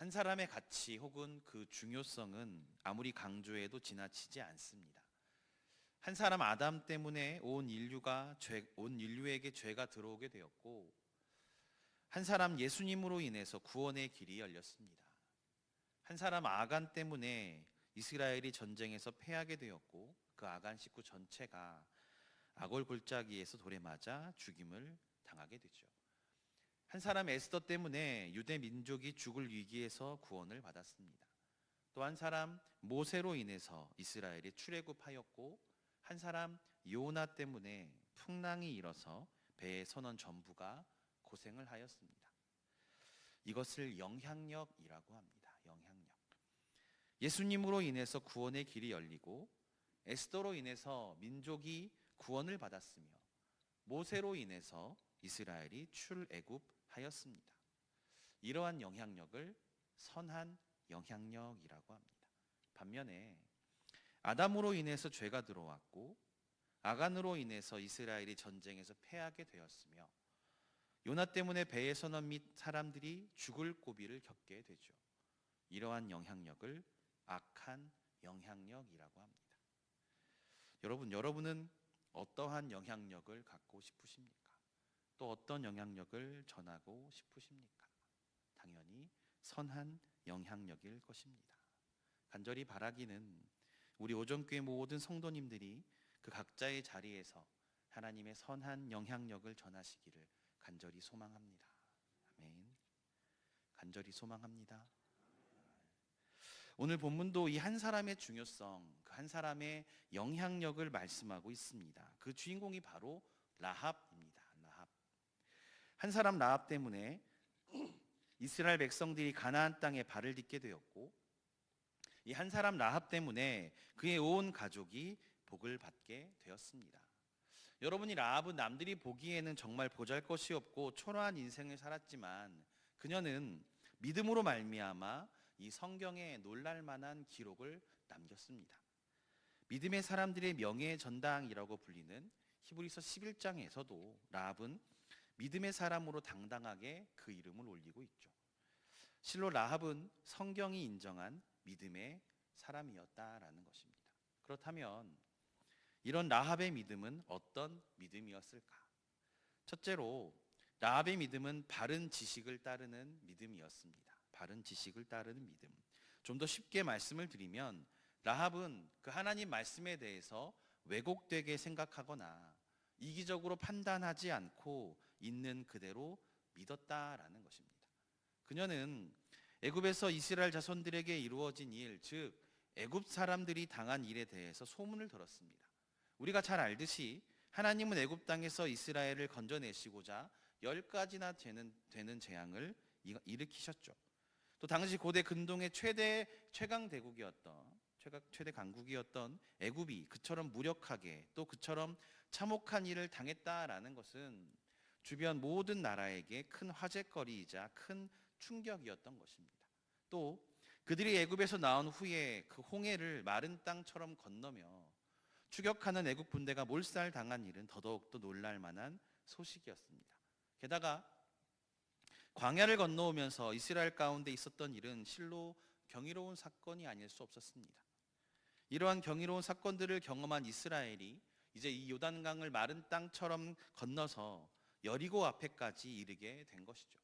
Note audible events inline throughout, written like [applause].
한 사람의 가치 혹은 그 중요성은 아무리 강조해도 지나치지 않습니다. 한 사람 아담 때문에 온 인류가 죄, 온 인류에게 죄가 들어오게 되었고 한 사람 예수님으로 인해서 구원의 길이 열렸습니다. 한 사람 아간 때문에 이스라엘이 전쟁에서 패하게 되었고 그 아간 식구 전체가 아골 골짜기에서 돌에 맞아 죽임을 당하게 되죠. 한 사람 에스더 때문에 유대 민족이 죽을 위기에서 구원을 받았습니다. 또 한 사람 모세로 인해서 이스라엘이 출애굽하였고 한 사람 요나 때문에 풍랑이 일어서 배의 선원 전부가 고생을 하였습니다. 이것을 영향력이라고 합니다. 영향력. 예수님으로 인해서 구원의 길이 열리고 에스더로 인해서 민족이 구원을 받았으며 모세로 인해서 이스라엘이 출애굽 하였습니다. 이러한 영향력을 선한 영향력이라고 합니다. 반면에 아담으로 인해서 죄가 들어왔고 아간으로 인해서 이스라엘이 전쟁에서 패하게 되었으며 요나 때문에 배의 선원 및 사람들이 죽을 고비를 겪게 되죠. 이러한 영향력을 악한 영향력이라고 합니다. 여러분, 여러분은 어떠한 영향력을 갖고 싶으십니까? 또 어떤 영향력을 전하고 싶으십니까? 당연히 선한 영향력일 것입니다. 간절히 바라기는 우리 오전교회 모든 성도님들이 그 각자의 자리에서 하나님의 선한 영향력을 전하시기를 간절히 소망합니다. 아멘. 간절히 소망합니다. 오늘 본문도 이 한 사람의 중요성, 그 한 사람의 영향력을 말씀하고 있습니다. 그 주인공이 바로. 라합. 한 사람 라합 때문에 이스라엘 백성들이 가나안 땅에 발을 딛게 되었고 이 한 사람 라합 때문에 그의 온 가족이 복을 받게 되었습니다. 여러분이 라합은 남들이 보기에는 정말 보잘것이 없고 초라한 인생을 살았지만 그녀는 믿음으로 말미암아 이 성경에 놀랄 만한 기록을 남겼습니다. 믿음의 사람들의 명예의 전당이라고 불리는 히브리서 11장에서도 라합은 믿음의 사람으로 당당하게 그 이름을 올리고 있죠. 실로 라합은 성경이 인정한 믿음의 사람이었다라는 것입니다. 그렇다면 이런 라합의 믿음은 어떤 믿음이었을까? 첫째로 라합의 믿음은 바른 지식을 따르는 믿음이었습니다. 바른 지식을 따르는 믿음. 좀 더 쉽게 말씀을 드리면 라합은 그 하나님 말씀에 대해서 왜곡되게 생각하거나 이기적으로 판단하지 않고 있는 그대로 믿었다라는 것입니다. 그녀는 애굽에서 이스라엘 자손들에게 이루어진 일, 즉 애굽 사람들이 당한 일에 대해서 소문을 들었습니다. 우리가 잘 알듯이 하나님은 애굽 땅에서 이스라엘을 건져내시고자 열 가지나 되는 되는 재앙을 일으키셨죠. 또 당시 고대 근동의 최대 최강 대국이었던 최강 최대 강국이었던 애굽이 그처럼 무력하게 또 그처럼 참혹한 일을 당했다라는 것은 주변 모든 나라에게 큰 화제거리이자 큰 충격이었던 것입니다. 또 그들이 애굽에서 나온 후에 그 홍해를 마른 땅처럼 건너며 추격하는 애국 군대가 몰살 당한 일은 더더욱 더 놀랄 만한 소식이었습니다. 게다가 광야를 건너오면서 이스라엘 가운데 있었던 일은 실로 경이로운 사건이 아닐 수 없었습니다. 이러한 경이로운 사건들을 경험한 이스라엘이 이제 이 요단강을 마른 땅처럼 건너서 여리고 앞에까지 이르게 된 것이죠.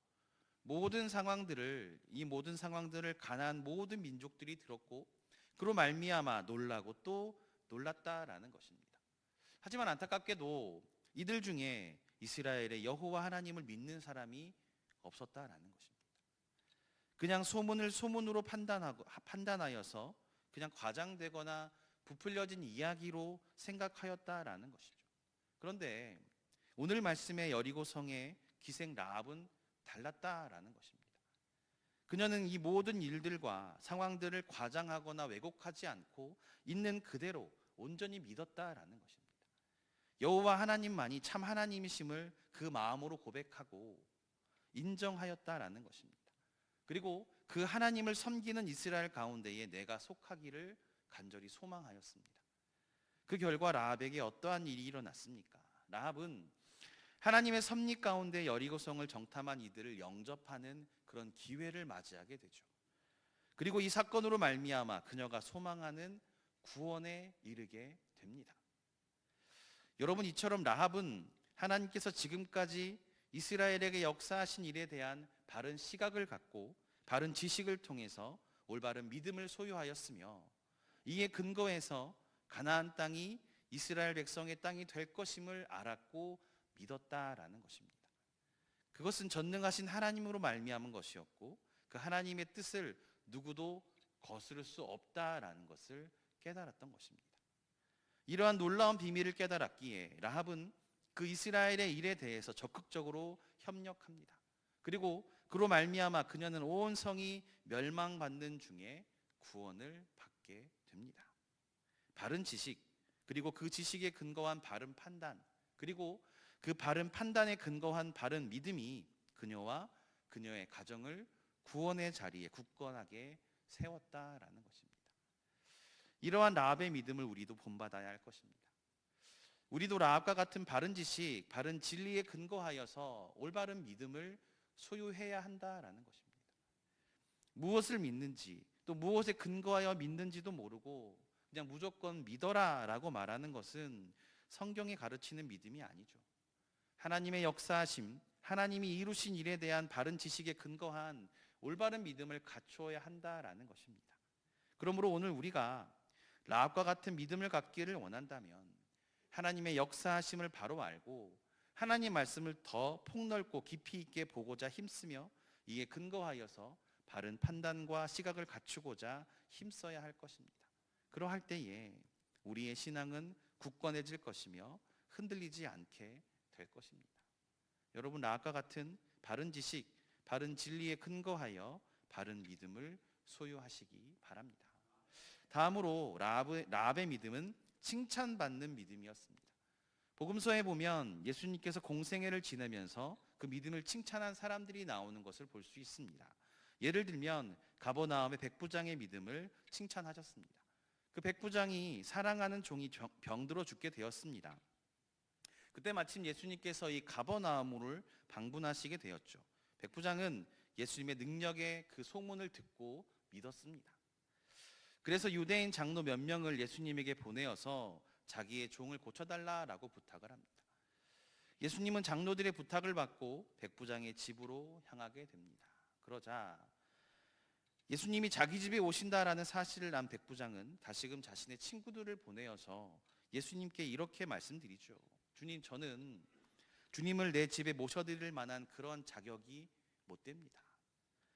모든 상황들을 이 모든 상황들을 가난 모든 민족들이 들었고 그로 말미암아 놀라고 또 놀랐다라는 것입니다. 하지만 안타깝게도 이들 중에 이스라엘의 여호와 하나님을 믿는 사람이 없었다라는 것입니다. 그냥 소문을 소문으로 판단하고 판단하여서 그냥 과장되거나 부풀려진 이야기로 생각하였다라는 것이죠. 그런데 오늘 말씀의 여리고 성의 기생 라합은 달랐다라는 것입니다. 그녀는 이 모든 일들과 상황들을 과장하거나 왜곡하지 않고 있는 그대로 온전히 믿었다라는 것입니다. 여호와 하나님만이 참 하나님이심을 그 마음으로 고백하고 인정하였다라는 것입니다. 그리고 그 하나님을 섬기는 이스라엘 가운데에 내가 속하기를 간절히 소망하였습니다. 그 결과 라합에게 어떠한 일이 일어났습니까? 라합은 하나님의 섭리 가운데 여리고성을 정탐한 이들을 영접하는 그런 기회를 맞이하게 되죠. 그리고 이 사건으로 말미암아 그녀가 소망하는 구원에 이르게 됩니다. 여러분 이처럼 라합은 하나님께서 지금까지 이스라엘에게 역사하신 일에 대한 바른 시각을 갖고 바른 지식을 통해서 올바른 믿음을 소유하였으며 이에 근거해서 가나안 땅이 이스라엘 백성의 땅이 될 것임을 알았고 믿었다라는 것입니다. 그것은 전능하신 하나님으로 말미암은 것이었고 그 하나님의 뜻을 누구도 거스를 수 없다라는 것을 깨달았던 것입니다. 이러한 놀라운 비밀을 깨달았기에 라합은 그 이스라엘의 일에 대해서 적극적으로 협력합니다. 그리고 그로 말미암아 그녀는 온 성이 멸망받는 중에 구원을 받게 됩니다. 바른 지식 그리고 그 지식에 근거한 바른 판단 그리고 그 바른 판단에 근거한 바른 믿음이 그녀와 그녀의 가정을 구원의 자리에 굳건하게 세웠다라는 것입니다. 이러한 라합의 믿음을 우리도 본받아야 할 것입니다. 우리도 라합과 같은 바른 지식, 바른 진리에 근거하여서 올바른 믿음을 소유해야 한다라는 것입니다. 무엇을 믿는지 또 무엇에 근거하여 믿는지도 모르고 그냥 무조건 믿어라라고 말하는 것은 성경이 가르치는 믿음이 아니죠. 하나님의 역사하심, 하나님이 이루신 일에 대한 바른 지식에 근거한 올바른 믿음을 갖추어야 한다라는 것입니다. 그러므로 오늘 우리가 라합과 같은 믿음을 갖기를 원한다면 하나님의 역사하심을 바로 알고 하나님 말씀을 더 폭넓고 깊이 있게 보고자 힘쓰며 이에 근거하여서 바른 판단과 시각을 갖추고자 힘써야 할 것입니다. 그러할 때에 우리의 신앙은 굳건해질 것이며 흔들리지 않게 될 것입니다. 여러분 라합과 같은 바른 지식, 바른 진리에 근거하여 바른 믿음을 소유하시기 바랍니다. 다음으로 라합의, 라합의 믿음은 칭찬받는 믿음이었습니다. 복음서에 보면 예수님께서 공생애를 지내면서 그 믿음을 칭찬한 사람들이 나오는 것을 볼 수 있습니다. 예를 들면 가버나움의 백부장의 믿음을 칭찬하셨습니다. 그 백부장이 사랑하는 종이 병들어 죽게 되었습니다. 그때 마침 예수님께서 이 가버나움을 방문하시게 되었죠. 백부장은 예수님의 능력의 그 소문을 듣고 믿었습니다. 그래서 유대인 장로 몇 명을 예수님에게 보내어서 자기의 종을 고쳐달라라고 부탁을 합니다. 예수님은 장로들의 부탁을 받고 백부장의 집으로 향하게 됩니다. 그러자 예수님이 자기 집에 오신다라는 사실을 난 백부장은 다시금 자신의 친구들을 보내어서 예수님께 이렇게 말씀드리죠. 주님, 저는 주님을 내 집에 모셔드릴 만한 그런 자격이 못 됩니다.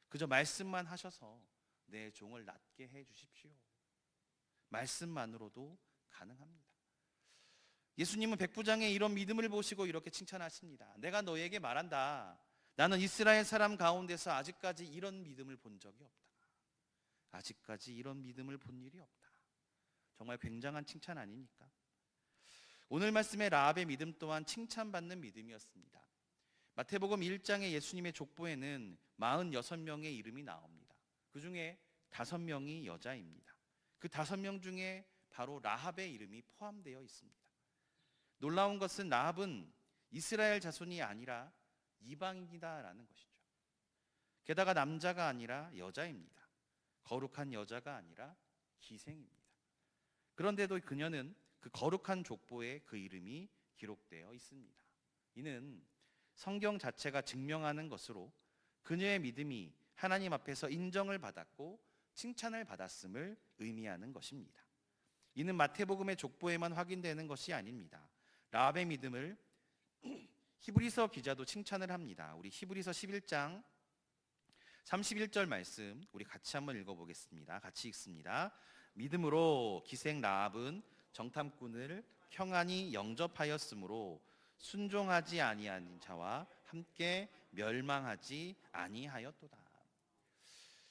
그저 말씀만 하셔서 내 종을 낫게 해 주십시오. 말씀만으로도 가능합니다. 예수님은 백부장의 이런 믿음을 보시고 이렇게 칭찬하십니다. 내가 너에게 말한다. 나는 이스라엘 사람 가운데서 아직까지 이런 믿음을 본 적이 없다. 아직까지 이런 믿음을 본 일이 없다. 정말 굉장한 칭찬 아닙니까? 오늘 말씀의 라합의 믿음 또한 칭찬받는 믿음이었습니다. 마태복음 1장의 예수님의 족보에는 46명의 이름이 나옵니다. 그 중에 5명이 여자입니다. 그 5명 중에 바로 라합의 이름이 포함되어 있습니다. 놀라운 것은 라합은 이스라엘 자손이 아니라 이방인이다라는 것이죠. 게다가 남자가 아니라 여자입니다. 거룩한 여자가 아니라 기생입니다. 그런데도 그녀는 그 거룩한 족보에 그 이름이 기록되어 있습니다. 이는 성경 자체가 증명하는 것으로 그녀의 믿음이 하나님 앞에서 인정을 받았고 칭찬을 받았음을 의미하는 것입니다. 이는 마태복음의 족보에만 확인되는 것이 아닙니다. 라합의 믿음을 [clears throat] 히브리서 기자도 칭찬을 합니다. 우리 히브리서 11장 31절 말씀 우리 같이 한번 읽어보겠습니다. 같이 읽습니다. 믿음으로 기생 라합은 정탐꾼을 평안히 영접하였으므로 순종하지 아니한 자와 함께 멸망하지 아니하였도다.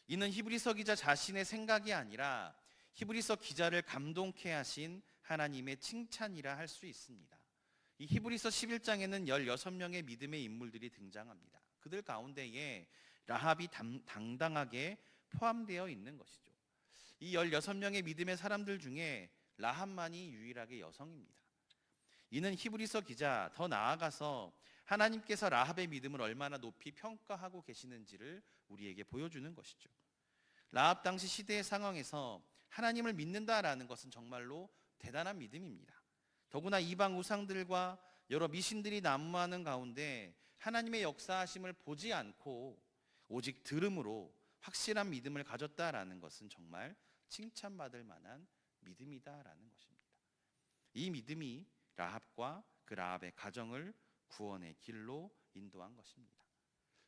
이는 히브리서 기자 자신의 생각이 아니라 히브리서 기자를 감동케 하신 하나님의 칭찬이라 할 수 있습니다. 이 히브리서 11장에는 16명의 믿음의 인물들이 등장합니다. 그들 가운데에 라합이 담, 당당하게 포함되어 있는 것이죠. 이 16명의 믿음의 사람들 중에 라합만이 유일하게 여성입니다. 이는 히브리서 기자 더 나아가서 하나님께서 라합의 믿음을 얼마나 높이 평가하고 계시는지를 우리에게 보여주는 것이죠. 라합 당시 시대의 상황에서 하나님을 믿는다라는 것은 정말로 대단한 믿음입니다. 더구나 이방 우상들과 여러 미신들이 난무하는 가운데 하나님의 역사하심을 보지 않고 오직 들음으로 확실한 믿음을 가졌다라는 것은 정말 칭찬받을 만한 믿음이다라는 것입니다. 이 믿음이 라합과 그 라합의 가정을 구원의 길로 인도한 것입니다.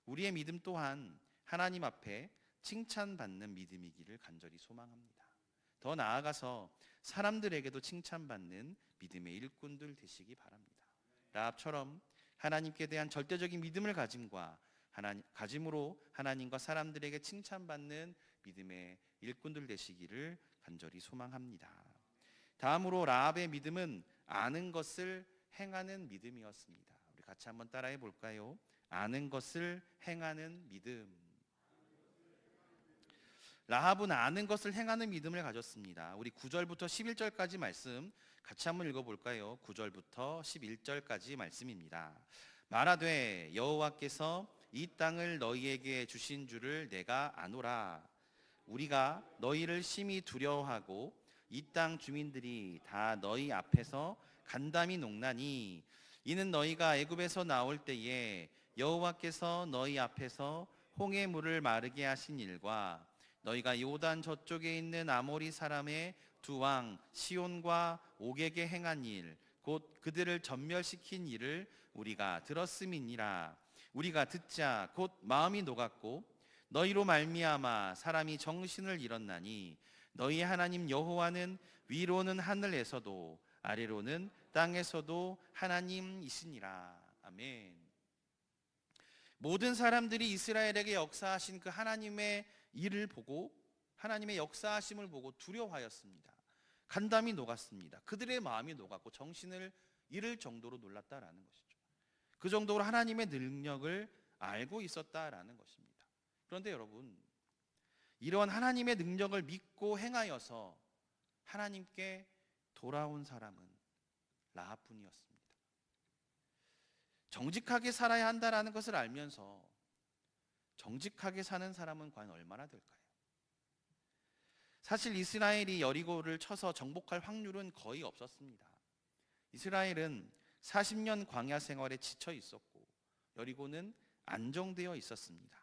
우리의 믿음 또한 하나님 앞에 칭찬받는 믿음이기를 간절히 소망합니다. 더 나아가서 사람들에게도 칭찬받는 믿음의 일꾼들 되시기 바랍니다. 라합처럼 하나님께 대한 절대적인 믿음을 가짐과 하나님, 가짐으로 하나님과 사람들에게 칭찬받는 믿음의 일꾼들 되시기를 간절히 소망합니다. 다음으로 라합의 믿음은 아는 것을 행하는 믿음이었습니다. 우리 같이 한번 따라해 볼까요? 아는 것을 행하는 믿음. 라합은 아는 것을 행하는 믿음을 가졌습니다. 우리 9절부터 11절까지 말씀 같이 한번 읽어 볼까요? 9절부터 11절까지 말씀입니다. 말하되 여호와께서 이 땅을 너희에게 주신 줄을 내가 아노라. 우리가 너희를 심히 두려워하고 이 땅 주민들이 다 너희 앞에서 간담이 농나니 이는 너희가 애굽에서 나올 때에 여호와께서 너희 앞에서 홍해 물을 마르게 하신 일과 너희가 요단 저쪽에 있는 아모리 사람의 두 왕 시온과 옥에게 행한 일 곧 그들을 전멸시킨 일을 우리가 들었음이니라. 우리가 듣자 곧 마음이 녹았고 너희로 말미암아 사람이 정신을 잃었나니 너희 하나님 여호와는 위로는 하늘에서도 아래로는 땅에서도 하나님이시니라 아멘. 모든 사람들이 이스라엘에게 역사하신 그 하나님의 일을 보고 하나님의 역사하심을 보고 두려워하였습니다. 간담이 녹았습니다. 그들의 마음이 녹았고 정신을 잃을 정도로 놀랐다라는 것이죠. 그 정도로 하나님의 능력을 알고 있었다라는 것입니다. 그런데 여러분, 이러한 하나님의 능력을 믿고 행하여서 하나님께 돌아온 사람은 라합뿐이었습니다. 정직하게 살아야 한다라는 것을 알면서 정직하게 사는 사람은 과연 얼마나 될까요? 사실 이스라엘이 여리고를 쳐서 정복할 확률은 거의 없었습니다. 이스라엘은 40년 광야 생활에 지쳐 있었고 여리고는 안정되어 있었습니다.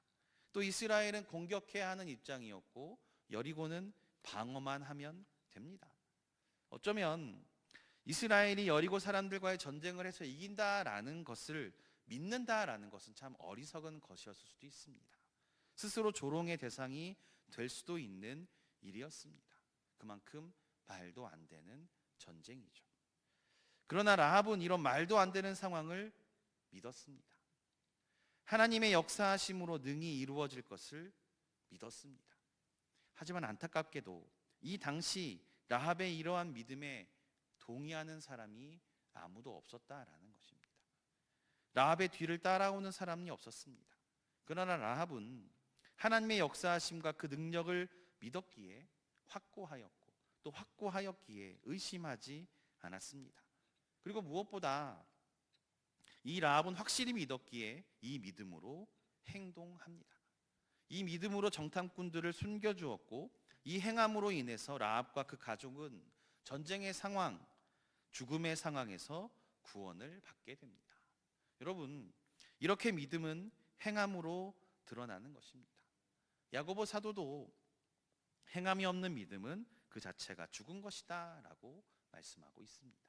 또 이스라엘은 공격해야 하는 입장이었고 여리고는 방어만 하면 됩니다. 어쩌면 이스라엘이 여리고 사람들과의 전쟁을 해서 이긴다라는 것을 믿는다라는 것은 참 어리석은 것이었을 수도 있습니다. 스스로 조롱의 대상이 될 수도 있는 일이었습니다. 그만큼 말도 안 되는 전쟁이죠. 그러나 라합은 이런 말도 안 되는 상황을 믿었습니다. 하나님의 역사하심으로 능히 이루어질 것을 믿었습니다. 하지만 안타깝게도 이 당시 라합의 이러한 믿음에 동의하는 사람이 아무도 없었다라는 것입니다. 라합의 뒤를 따라오는 사람이 없었습니다. 그러나 라합은 하나님의 역사하심과 그 능력을 믿었기에 확고하였고 또 확고하였기에 의심하지 않았습니다. 그리고 무엇보다 이 라합은 확실히 믿었기에 이 믿음으로 행동합니다. 이 믿음으로 정탐꾼들을 숨겨주었고 이 행함으로 인해서 라합과 그 가족은 전쟁의 상황, 죽음의 상황에서 구원을 받게 됩니다. 여러분, 이렇게 믿음은 행함으로 드러나는 것입니다. 야고보 사도도 행함이 없는 믿음은 그 자체가 죽은 것이다라고 말씀하고 있습니다.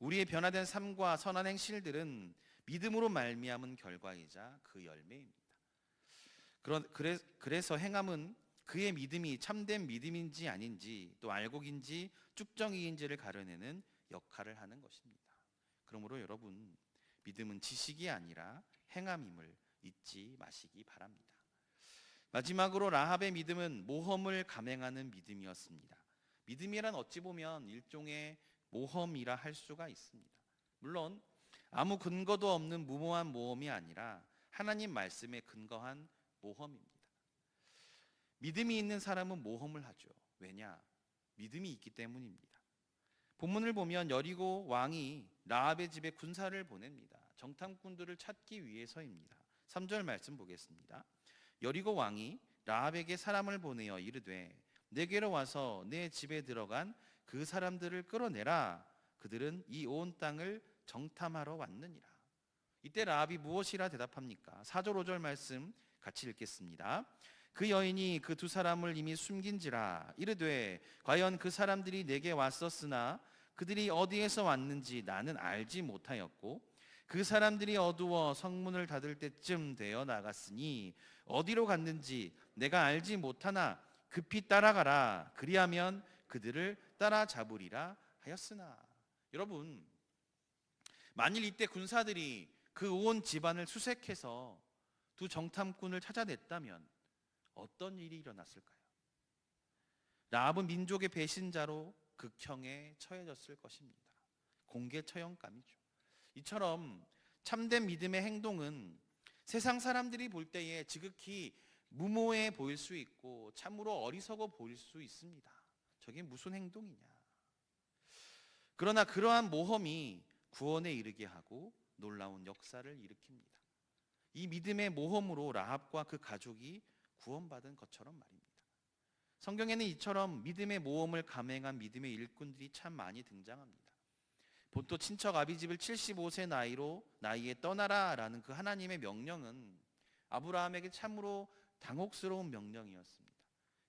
우리의 변화된 삶과 선한 행실들은 믿음으로 말미암은 결과이자 그 열매입니다. 그래, 그래서 행함은 그의 믿음이 참된 믿음인지 아닌지 또 알곡인지 쭉정이인지를 가려내는 역할을 하는 것입니다. 그러므로 여러분 믿음은 지식이 아니라 행함임을 잊지 마시기 바랍니다. 마지막으로 라합의 믿음은 모험을 감행하는 믿음이었습니다. 믿음이란 어찌 보면 일종의 모험이라 할 수가 있습니다. 물론 아무 근거도 없는 무모한 모험이 아니라 하나님 말씀에 근거한 모험입니다. 믿음이 있는 사람은 모험을 하죠. 왜냐? 믿음이 있기 때문입니다. 본문을 보면 여리고 왕이 라합의 집에 군사를 보냅니다. 정탐꾼들을 찾기 위해서입니다. 3절 말씀 보겠습니다. 여리고 왕이 라합에게 사람을 보내어 이르되 내게로 와서 내 집에 들어간 그 사람들을 끌어내라 그들은 이 온 땅을 정탐하러 왔느니라 이때 라합이 무엇이라 대답합니까? 4절 5절 말씀 같이 읽겠습니다. 그 여인이 그 두 사람을 이미 숨긴지라 이르되 과연 그 사람들이 내게 왔었으나 그들이 어디에서 왔는지 나는 알지 못하였고 그 사람들이 어두워 성문을 닫을 때쯤 되어 나갔으니 어디로 갔는지 내가 알지 못하나 급히 따라가라 그리하면 그들을 따라잡으리라 하였으나 여러분 만일 이때 군사들이 그 온 집안을 수색해서 두 정탐꾼을 찾아냈다면 어떤 일이 일어났을까요? 라합은 민족의 배신자로 극형에 처해졌을 것입니다. 공개 처형감이죠. 이처럼 참된 믿음의 행동은 세상 사람들이 볼 때에 지극히 무모해 보일 수 있고 참으로 어리석어 보일 수 있습니다. 저게 무슨 행동이냐? 그러나 그러한 모험이 구원에 이르게 하고 놀라운 역사를 일으킵니다. 이 믿음의 모험으로 라합과 그 가족이 구원받은 것처럼 말입니다. 성경에는 이처럼 믿음의 모험을 감행한 믿음의 일꾼들이 참 많이 등장합니다. 본토 친척 아비집을 75세 나이로 나이에 떠나라라는 그 하나님의 명령은 아브라함에게 참으로 당혹스러운 명령이었습니다.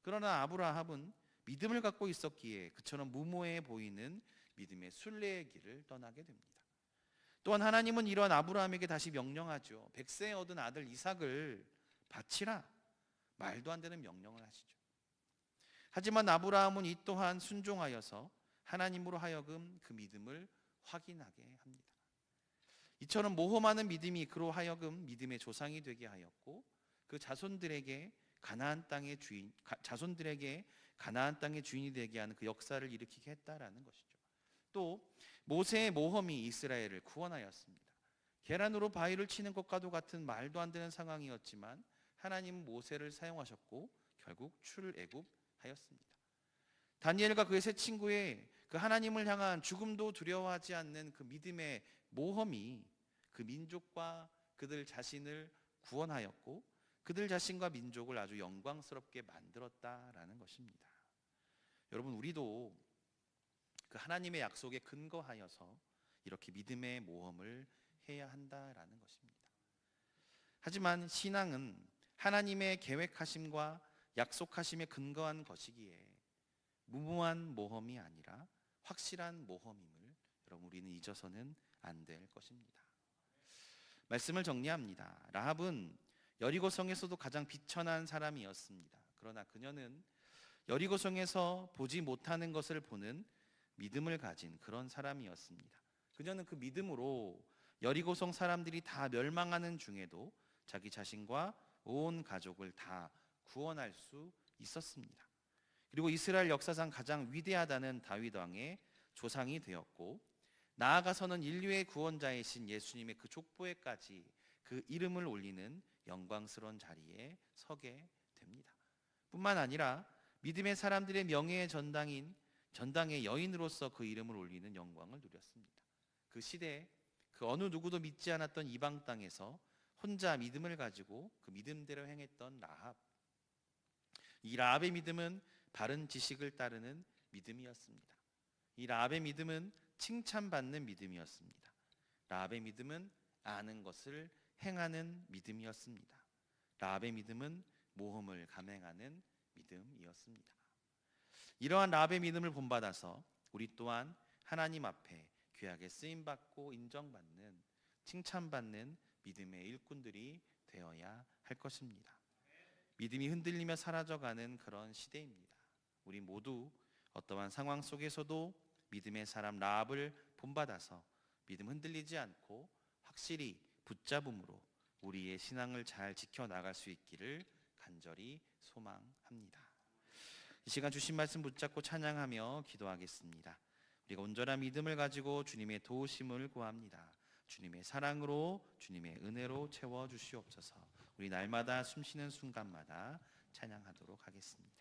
그러나 아브라함은 믿음을 갖고 있었기에 그처럼 무모해 보이는 믿음의 순례의 길을 떠나게 됩니다. 또한 하나님은 이러한 아브라함에게 다시 명령하죠. 백세에 얻은 아들 이삭을 바치라. 말도 안 되는 명령을 하시죠. 하지만 아브라함은 이 또한 순종하여서 하나님으로 하여금 그 믿음을 확인하게 합니다. 이처럼 모험하는 믿음이 그로 하여금 믿음의 조상이 되게 하였고 그 자손들에게 가나안 땅의 주인 가- 자손들에게 가나안 땅의 주인이 되게 하는 그 역사를 일으키게 했다라는 것이죠. 또 모세의 모험이 이스라엘을 구원하였습니다. 계란으로 바위를 치는 것과도 같은 말도 안 되는 상황이었지만 하나님은 모세를 사용하셨고 결국 출애굽하였습니다. 다니엘과 그의 세 친구의 그 하나님을 향한 죽음도 두려워하지 않는 그 믿음의 모험이 그 민족과 그들 자신을 구원하였고 그들 자신과 민족을 아주 영광스럽게 만들었다라는 것입니다. 여러분 우리도 그 하나님의 약속에 근거하여서 이렇게 믿음의 모험을 해야 한다라는 것입니다. 하지만 신앙은 하나님의 계획하심과 약속하심에 근거한 것이기에 무모한 모험이 아니라 확실한 모험임을 여러분 우리는 잊어서는 안 될 것입니다. 말씀을 정리합니다. 라합은 여리고성에서도 가장 비천한 사람이었습니다. 그러나 그녀는 여리고성에서 보지 못하는 것을 보는 믿음을 가진 그런 사람이었습니다. 그녀는 그 믿음으로 여리고성 사람들이 다 멸망하는 중에도 자기 자신과 온 가족을 다 구원할 수 있었습니다. 그리고 이스라엘 역사상 가장 위대하다는 다윗 왕의 조상이 되었고 나아가서는 인류의 구원자이신 예수님의 그 족보에까지 그 이름을 올리는 영광스러운 자리에 서게 됩니다. 뿐만 아니라 믿음의 사람들의 명예의 전당인 전당의 여인으로서 그 이름을 올리는 영광을 누렸습니다. 그 시대에 그 어느 누구도 믿지 않았던 이방 땅에서 혼자 믿음을 가지고 그 믿음대로 행했던 라합. 이 라합의 믿음은 바른 지식을 따르는 믿음이었습니다. 이 라합의 믿음은 칭찬받는 믿음이었습니다. 라합의 믿음은 아는 것을 행하는 믿음이었습니다. 라합의 믿음은 모험을 감행하는 믿음이었습니다. 이러한 라합의 믿음을 본받아서 우리 또한 하나님 앞에 귀하게 쓰임 받고 인정받는 칭찬받는 믿음의 일꾼들이 되어야 할 것입니다. 믿음이 흔들리며 사라져가는 그런 시대입니다. 우리 모두 어떠한 상황 속에서도 믿음의 사람 라합을 본받아서 믿음 흔들리지 않고 확실히 붙잡음으로 우리의 신앙을 잘 지켜 나갈 수 있기를 간절히 소망합니다. 이 시간 주신 말씀 붙잡고 찬양하며 기도하겠습니다. 우리가 온전한 믿음을 가지고 주님의 도우심을 구합니다. 주님의 사랑으로 주님의 은혜로 채워 주시옵소서. 우리 날마다 숨쉬는 순간마다 찬양하도록 하겠습니다.